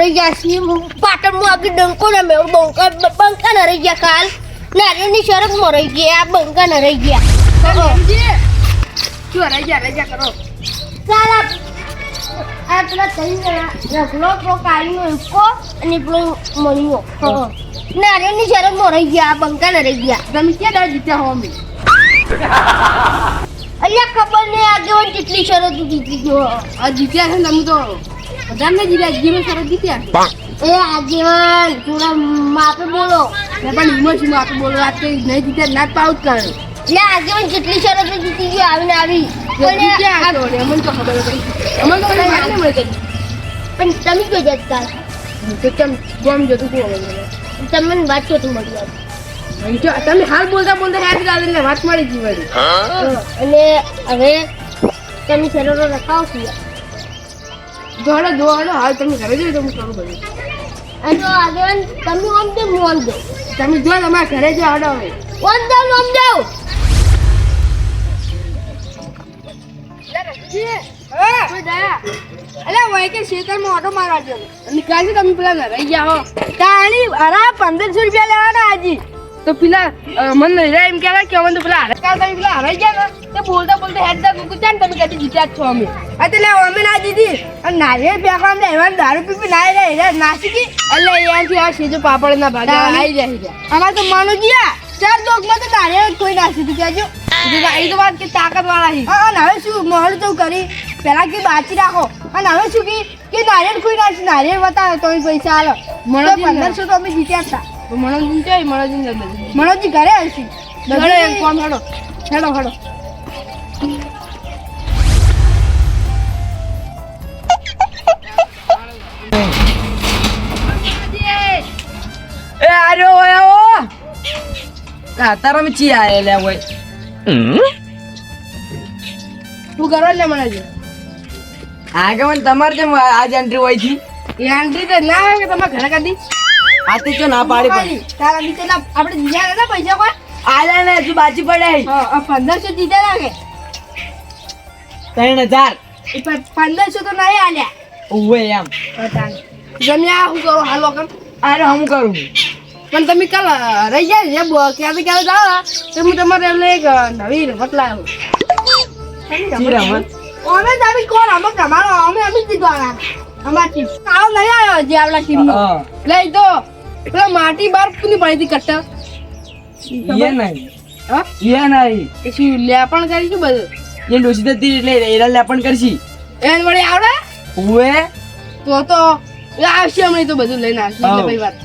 રહી ગયા છીએ પાટણમાં આગળ ડંકો ને મેળ બંકા બંકા ન રહી ગયા કાલ. નારિયેળની શરતમાં રહી ગયા બંકા ન રહી ગયા. રહી ગયા? રહી ગયા કરો. ચાલ આ પેલા જણા રગલો પેલો કાળીનો એકો અને પેલો મણિયો નારિયેળની શરતમાં રહી ગયા બંકા ન રહી ગયા. તમે ક્યાં દાડ જીત્યા હો અમે? અહીંયા ખબર નહીં આગેવાન કેટલી શરત જીતી ગયો. આ જીત્યા છે ને તમે તો બધા ને જીત્યા જીરો જીત્યા. એ આગેવાન થોડા માપે બોલો. મેં પણ ઇમોશન બોલો વાત કઈ નહીં જીત્યા ના જ પાઉં જ કરે એટલે આગેવાન કેટલી શરતો જીતી ગયો આવીને આવી. આ- અમને તો ખબર પડી અમને તો કઈ મળી. પણ તમે કઈ જતા તો ચમ ગમ જતું અમને? તમને વાત ચોથી મળી આવી જો તમે હાલ બોલતા બોલતા યાદ ગાલે વાત મળી ગઈ અને હવે તમે શરતો રખાવો છો દોડો દોડો. હાલ તમે ઘરે જઈ તમે કરું બધું. અને આગેવાન તમે આમ તે મોલ દો. તમે જો તમારા ઘરે જો હડો હવે. ઓમ દઉં ઓમ દઉં અલે વય કે શેતરમાં ઓટો મારવા અને કાલે તમે પેલા ન રહી ગયા હો. તાણી અરે પંદરસો રૂપિયા લેવાના આજી. તો પેલા મને એમ કહેવાય કે અમે તો પેલા હરકાર તમે પેલા હરાઈ ગયા ને તે બોલતા બોલતા હેડ દા તમે કદી જીત્યા છો અમે? આ અમે ના જીધી અને નારિયેળ પેકવા ને એવા દારૂ પી પી નાઈ રે નાસી ગઈ. એટલે અહીંયાથી આ સીધો પાપડ ના ભાગે આવી તો માનો ગયા. ચાર દોગમાં તો નારિયેળ કોઈ નાસી તું કહેજો. એ તો વાત કે તાકાત વાળા છે અને હવે શું મોહર તો કરી. પેલા કે બાચી રાખો. અને હવે શું કે કે નારિયેળ કોઈ નાખી નારિયેળ બતાવે તો પૈસા આલો. તો પંદરસો તો અમે જીત્યા હતા. મનોજી છે મનોજી મનોજી ઘરે હશે. હેડો એમ કોમ હેડો. હેડો હેડો. એ આર્યો ઓય ઓ તારા મેં ચી આયે લે ઓય તું કરો લે મનોજી આગમન તમારે કેમ આજ એન્ટ્રી હોય છે. એ આંટી તો ના કે તમારા ઘરે કાઢી આ તે ના પાડી પણ. તારા નીચે ના આપણે જીયા પૈસા કોઈ? આલે ને હજુ બાજી પડે. હા પંદરસો દીધા લાગે. ત્રણ હજાર. પંદરસો તો નહીં આલ્યા. ઓવે એમ. જમ્યા હું કરું હાલો કર. અરે હું કરું? પણ તમે કાલ રહી જાય જે ક્યારે ક્યારે જાઓ તો હું તમારે એમને એક નવી રમત લાવ્યો અમે તમે કોણ? અમે તમારો અમે અમે જ દીધો આના અમારી ટીમ આવો નહીં આવ્યો જે આપણા ટીમ લઈ તો પેલા માટી બાર કોની પડી હતી કટ્ટા એ નહીં એ નહીં એ શું કરી શું બધું? એ ડોસી થતી એટલે એરા લેપણ કરશી. એને વળી આવડે? ઓવે તો તો આવશે હમણાં તો બધું લઈને આવશે એટલે ભાઈ વાત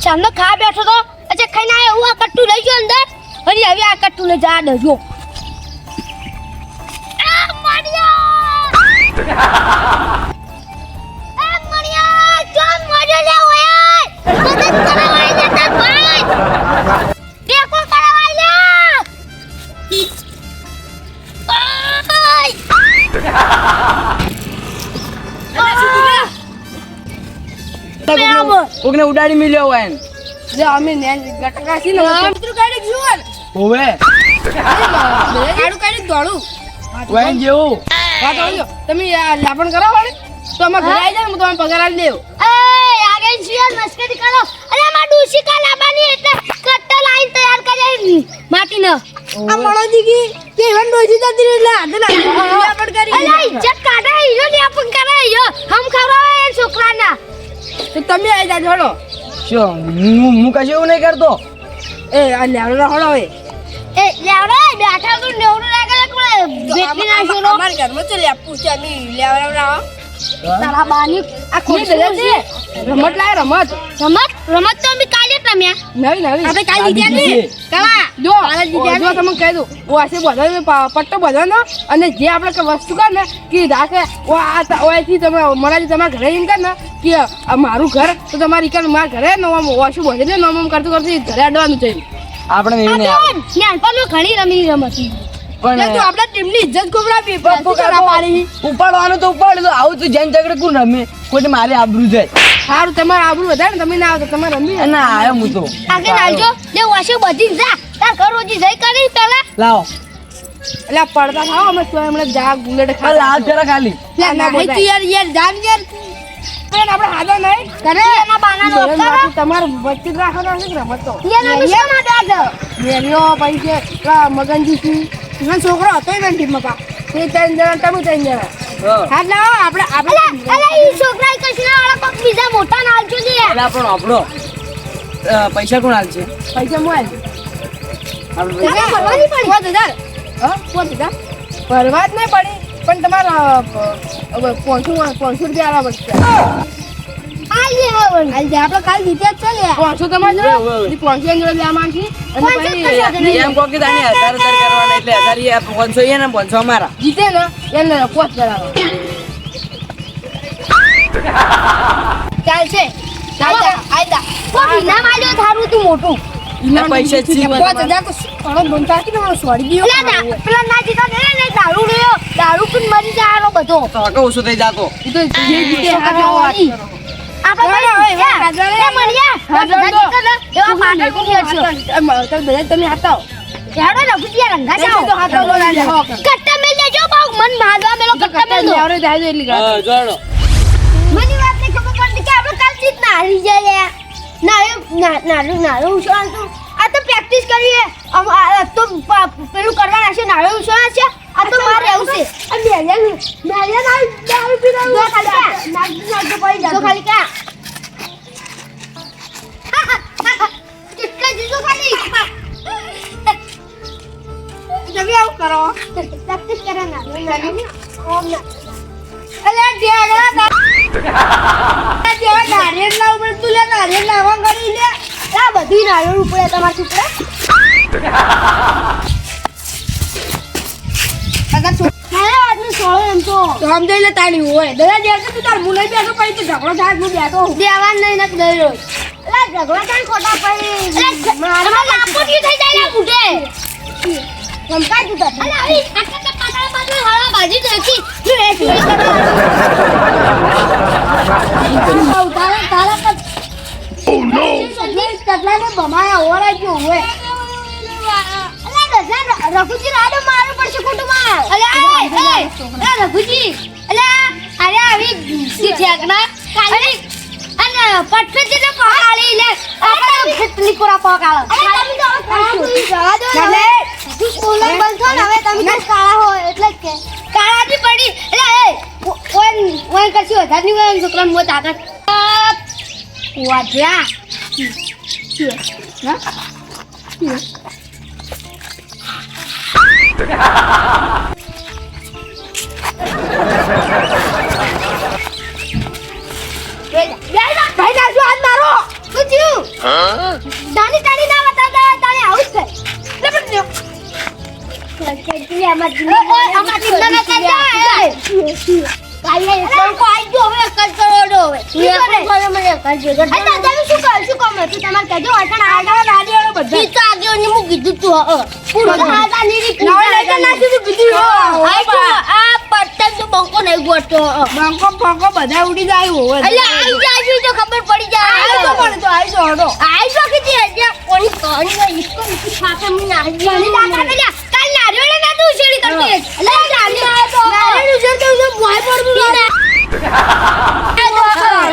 સામનો ખા બેઠો તો અચ્છા ખાઈને આવ્યો હું આ કટ્ટુ લઈ ગયો અંદર. અને હવે આ કટ્ટુ ને જા દજો આ મણિયા કોકને ઉડાડી મિલ્યો હોય એમ. જે અમે ને ગટકા છે ને મિત્રો કાઢી જુઓ ઓવે. કાઢું કાઢી દોડું. વાઈન જેવું. વાત આવજો. તમે લાપણ કરો વાળી. તો અમારે ઘરે આવી જાય હું તમને પગાર આપી દેવું એય આગળ શિયાળ મસ્કરી કરો. અરે અમાર ડૂસી કા લાવવાની એટલે કટ્ટા લાઈન તૈયાર કરી માટી ન આ મણોજી કી કે ડોજી જતી રહી એટલે હાથે કરી અલે ઇજ્જત કાઢે હીરો ને આપણ કરે હીરો. હમ ખવડાવે એ છોકરાના. તો તમે આવી જાજો હળો. શું? હું હું કશું એવું નહીં કરતો? એ આ લેવડો હળો એ. એ લેવડે બેઠા તો નેવડું લાગે એટલે બેટલી નાખ્યો રો અમારા ઘરમાં તો લેપું છે અમે લેવડા તારા બાની આ ખોટી છે. રમત લાય રમત. રમત? રમત તો અમે કાલે નવી નવી આપણે કાલે આ જીત્યા કલા જો જો તમે કહી દઉં ઓ આશે બધાને પટ્ટો બધાનો અને જે આપણે વસ્તુ કર ને કે રાખે ઓ આ ત- તમે મરાજી તમારા ઘરે એમ કર ને કે મારું ઘર તો તમારી કર મારા ઘરે નો આમ ઓછું બધે ને નોમ કરતું કરતું ઘરે અડવાનું છે આપણે એવું નહીં આવે. ઘણી રમી રમત. પણ તું આપણા ટીમની ઇજ્જત પાડી. ઉપાડવાનું તો ઉપાડ આવું તું જૈન ઝઘડે કોણ રમે? કોઈ મારે આબરૂ જાય. સારું તમારે આબરું વધારે તમે ના આવો તમારે રમી ના આવ્યો હું તો. આગળ આવજો. લે વાસે બધી જા. તાર ઘર રોજી જઈ કરી પેલા. લાવો. એટલે પડતા થાવ અમે તો એમણે જા ગુલેટ ખા લાવ જરા ખાલી. ના યાર યાર જામ યાર. બેન આપણે હાજર નહીં. કરે. એના બાના નો તમારું વચ્ચે રાખવાનો છે ને રમતો? એના વિશે માટે આજ? મેલ્યો પછી મગનજી સિંહ છોકરો હતો ને ટીમમાં પા તે ત્રણ જણા તમે ત્રણ જણા. હા. હા એટલે આવો, આપણે આપણે અલા ઈ છોકરા કશના વાળા કોક બીજા મોટા ના છે એટલે આપણો આપણો પૈસા કોણ હાલશે પૈસા મોલ આપણે અલા, પડી. પાંચ હજાર. હા? પાંચ હજાર. ભરવા જ નહીં પડી પણ તમારા હવે પાંચસો પાંચસો રૂપિયા આલવા પડશે. આજે આપણે કાલ જીત્યા જ છે ને. પાંચસો તમારે. જોડે પાંચસો જોડે બે માંગી. અને. એમ કહો કે તાણી હજાર હજાર કરવાના એટલે હજાર એ પાંચસો એ ને પાંચસો અમારા. જીતે ને એને પોચ કરાવો. ચાલશે. દારૂ મરી જાય બધો. ઓછો થઈ જાતો તમે હાથો. હેડો ને, ભુજિયા રંગા જાઓ. તો હાથો બોલા જાઓ. કટ્ટા મેલ દેજો, બહુ. મન મારવા મેલો કટ્ટા મેલ દો. આવડે થાય એટલી હા જોડો મને વાત નહીં ખબર પડતી કે આપણે કાલ જીત ના હારી જાય લે. ના-. આ તો પ્રેક્ટિસ કરીએ. આમ તો પેલું કરવાના છે નાળું શું છે. આ તો મારે આવું છે. આ મેલિયા મેલિયા દારૂ દારૂ ખાલી કા નાખી નાખજો પડી ખાલી કા કેટલા જીજો ખાલી? તમે આવું કરો. પ્રેક્ટિસ કરે ના. ઓમ ના. અલે ઢેગડા ના. નારિયેળ તું લે નારિયેળ નાવા કરી લે. આ બધી નાળું ઉપડે તમારી ઉપડે અગર છો વાતનું સોળો એમ તો. તો આમ જોઈ લે તાણી હોય. દાદા જાય તું તાર મુલે બેઠો પછી તો ઝઘડો થાય હું બેઠો હું. નહીં નક દઈ રહ્યો. અલા ઝઘડો થાય ખોટા પડી. મારા થઈ જાય લા મુઢે ધમકાય તું તો અલા આવી તો દેખી તું એ તારા તારા ઓ નો કેટલાને ગયો હોય. રઘુજી રાડો મારું પડશે કુટુંબમાં અલા રઘુજી અલા અરે આવી ઠેકના કાલી? અને પટકે જેને પકાળી લે આપણે કેટલી કોરા પકાળો તમે તો કાળા દો ને હવે. તું સ્કૂલ બંધ ને હવે તમે તો કાળા હો એટલે જ કે. કાળા ની પડી. એટલે એ ઓન ઓન કરશી વધારે નહીં હોય છોકરા મો તાકાત વાજ્યા ના ભાઈ ના શું હાથ મારો શું થયું દાની દાની ના બતાવતા તારે આવું જ લે પણ જો અમાર ટીમના ના કાઢ્યા કાલે લોકો આઈ ગયો હવે કલ હવે શું મને કરજો અરે દાદા શું કર શું કામ હતું તમારે કહેજો અટણ આગળ દાદી બધું તો આગળ હું કીધું પૂરો લઈ તો નાખી તું. આઈ તો આ પત્તંગ તો બંકો નહીં ગોટો બંકો ફંકો બધા ઉડી જાય હોય. એટલે આઈ જાજુ તો ખબર પડી જાય. આઈ તો પણ તો આઈ તો હડો. આઈ જો કે જે કોની કોની ઇસકો ઇસકો ખાતા મી ના મને દાદા ને કાલ નારિયેળ ના તું ઉછેડી કરતી એટલે નારિયેળ તો નારિયેળ ઉછેડતો તો ભોય પડવું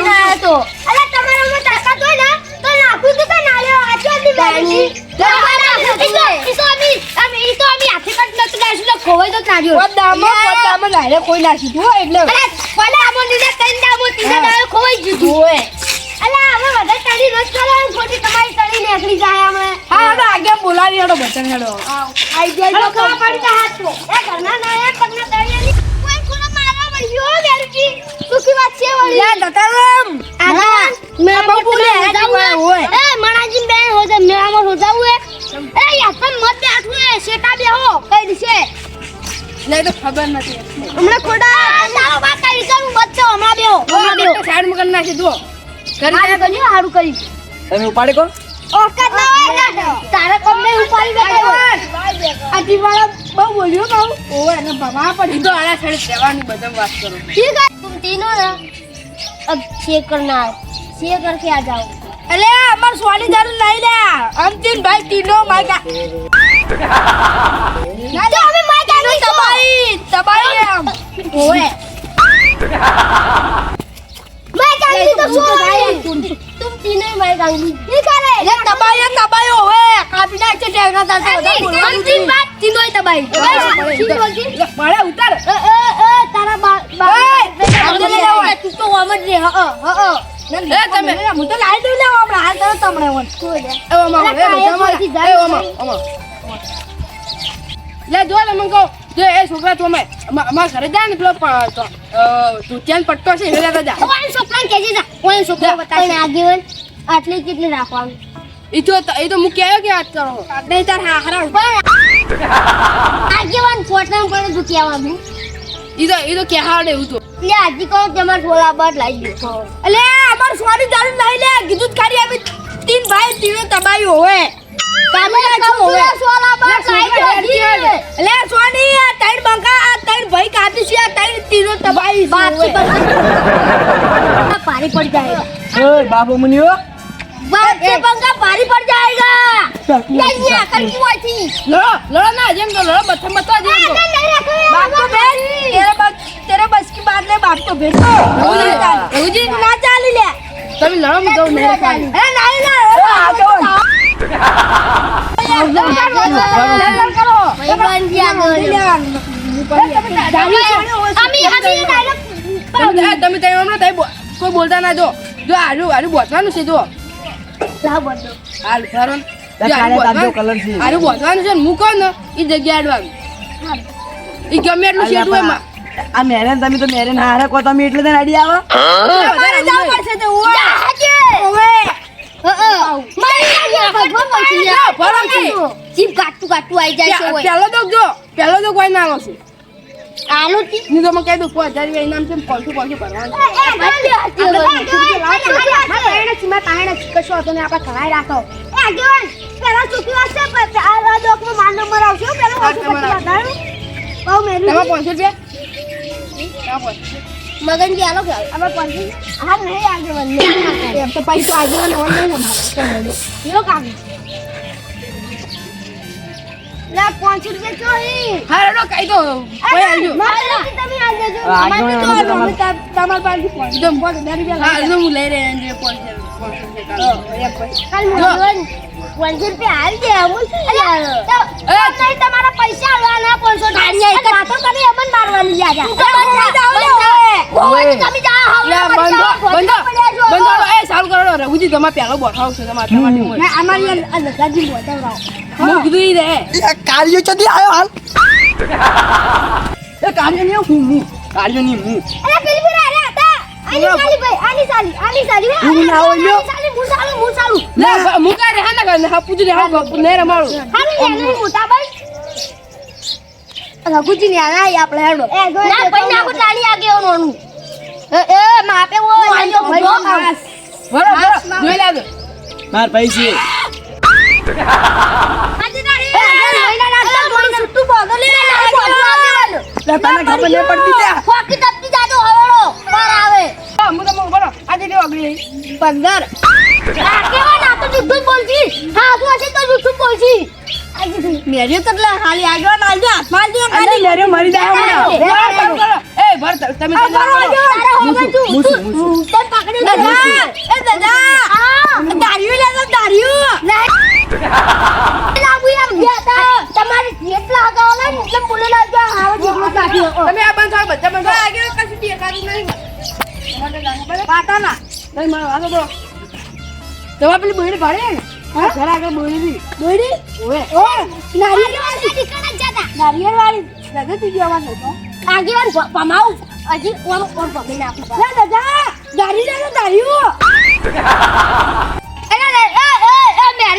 ના તો અલા તમારામાં તાકાત હોય ને તો નાખું તું કે નારિયેળ આચો દી બેની ઈસો અમી અમી ઈસો અમી હાથે કટ નત ગાશું તો ખોવાઈ તો નારિયેળ પદામાં પદામાં ગાયરે કોઈ નાખી દો એટલે આમો નીને કઈ દામો તીને દાવે ખોવાઈ જીધું હોય અલા હવે બધા તાળી રસ કરો ખોટી તમારી તળી નીકળી જાય અમે હા હવે આગે બોલાવી હડો બચન હડો. આઈ જાય તો કા પડી તા હાથ તો એ ઘરના ના એ પગના તળિયાની કોઈ ખૂણો મારવા મળ્યો હો બેરુજી સુખી વાત છે વાળી. યાર દતારામ. આના મે બહુ બોલે, તમે હોય. એ મણાજી બેન હોજે મેળામાં હોજાવું હે? એ યાતન મત બેઠું એ શેટા બેહો. કઈ દિશે નહીં તો ખબર નથી. હમણાં ખોટા તારો બા કઈ કરું બચ્ચો હમણાં બેઓ હમણાં બેઓ સાઈડમાં કરી નાખી દો કરી દે કરી હારું કરી તમે ઉપાડી કો. ઓકાત ના હોય ના તારા કોમ મે ઉપાડી દે આ દીવાળો બહુ બોલ્યો બહુ ઓ એને ભવા પડી. તો આલા છેડે દેવાની બધા વાત કરો ઠીક છે તુમ તીનો ના. અબ ચેક કરના ચેક કરકે આ જાઓ અલે અમાર સોની દારૂ લઈ લે. અમ વાત લે, પડે ઉતાર. એ તારા. તું તો ઓમ જ રે હ હ હ તમે હું તો લાઈ દઉં હાલ તરત તમને. લે જો જો છોકરા તો અમે અમારા ઘરે જાય ને પેલો તો, પટ્ટો છે એને લેતા જા. જા. ઓન છોકરો બતાવી. આગેવન આટલી કેટલી રાખવાનું. એ તો એ તો આવ્યો કે હાથ કરો આપણે તાર હા પણ આગેવાન ફોટા પણ દુખી આવવાનું એ તો એ તો કે હાડે એવું તો લે આજી કહો તમારે થોડા બાદ લાવી દો. અલે અમાર સોની ચાલુ લઈ લે કીધું જ ખાલી અમે તીન ભાઈ તીનો તબાઈ હોવે. સોલા લાવી દો અલે સોની આ બંકા આ ત્રણ ભાઈ કાપી છે આ ત્રણ તીનો તબાઈ બાકી પારી પડી જાય. ઓય બાપુ મુનિયો बात से पंखा भारी पड़ जाएगा नहीं आकर की हुआ थी લડો લડો ના જેમ તો લડો બથમ બતા જેમ તો नहीं रखे બાપ તો બેન તેરે બસ તેરે બસ की बात नहीं बाप तो भेजो રઘુજી ના ચાલી લે તમે લડો હું દઉં નહીં ચાલી એ નહીં ના કરો भाई बन गया अमी अमी डायलॉग તમે તમે તમે હમણાં તમે બો- કોઈ બોલતા ના જો જો આરું આરું બોતવાનું છે જો લાવ બધો. ને. એ જગ્યા અડવાનું એ ગમે એટલું શેઠું આ મેરેન તમે તો મેરેન હારે કો તમે એટલે તને અડી આવો. તમારે જવું પડશે તો ઓવે. ઓવે પેલો તો જો પેલો તો કોઈ ના આવશે આનું ની તો મને કહી દઉં કોઈ હજાર રૂપિયા ઇનામ છે કોલસું આપણે કશો હતો ને આપણે ખવાઈ રાખો. પેલા ચૂકી વાસે આ ડોકનો માર નંબર આવશે પેલા કોલસું ભરવાનું બહુ મેરું તમે મગન જી આલો ગયા અમે પાંચસો હા પૈસા આગળ યો કાગળ દેજો આગળ અમારે તો આગળ અમે તા- તમારા પાસે પાંચ એકદમ હા એકદમ હું લઈ રહ્યા છીએ પાંચસો પાંચસો રૂપિયા કાલ. કાલ મગન પાંચસો રૂપિયા હાલ દે અમુલ. શું યાર એ, નહીં તમારા પૈસા આલવાના પાંચસો વાતો કરી અમન મારવાની તમે જા. લે, બંધો બંધો બંધો એ સારું કરો રઘુજી તમારે પહેલો બોઠાવ છે તમારે તમારી મોજ. અમારી આ લગાજી બોટાવરાવ હું કીધું ઈ રે કાર્યો ચડી આવ્યો હાલ? એ કાર્યો નહીં હું હું. કાર્યો નહીં હું. અરે પેલી પેલી અરે હતા આની સાલી ભાઈ આની સાલી આની સાલી. હું ના હોય સાલી હું સાલું હું સાલું. લે બ- મુકા રે હા ના હા પૂછું રે હા ને રમાડું. લે નહીં મોટા ભાઈ. રઘુજી ને આના આપણે હેડો. ના ભાઈ ના કોઈ લાલી આગે ઓનું એ એ માપે વો આજો ભાઈ બરો બરો જોઈ લાજો માર પૈસી તો તું તને ખબર નહીં પડતી ફોકી તપતી જાજો હવળો પર આવે હા હું તમને બરો આજે કેવો પંદર આ કેવા ના તો જુઠ્ઠું બોલજી હા તું હશે તો જુઠ્ઠું બોલજી મેર્યો તો એટલે હાલી આગળ નાલજો હાથમાં જો ખાલી મેર્યો મરી જાય એ ભર તમે તું હું તો પકડી દાદા એ દાદા આ દારિયું લે તો દારિયું ને તમારે પેલી બોયડી ભાડે ને? ઘર આગળ બોયડી. બોડી ઓએ ઓ નારિયેળ વાળી. નીકળ જતા નારિયેળ વાળી દાદા તું જવાનું હતો આગેવાન પ- પમાવ. હજી ઓમ ઓમ પમી નાખું. લે દાદા દારી લે દારીઓ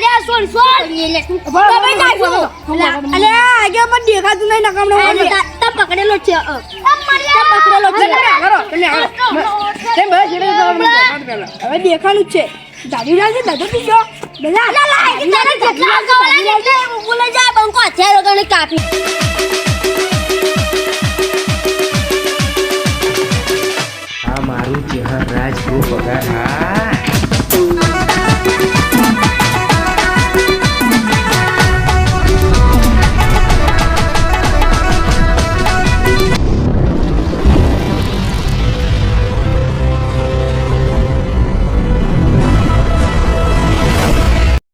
એ સોલ સોલ તમે નાખ્યું અલે આગે પણ દેખાતું નહીં નકામણો તા પકડેલો છે તા પકડેલો છે. આગળ તમે તેમ બસ જેને હવે દેખાનું જ છે. દાદી લાગે દાદા તું જો દાદા અલા લાય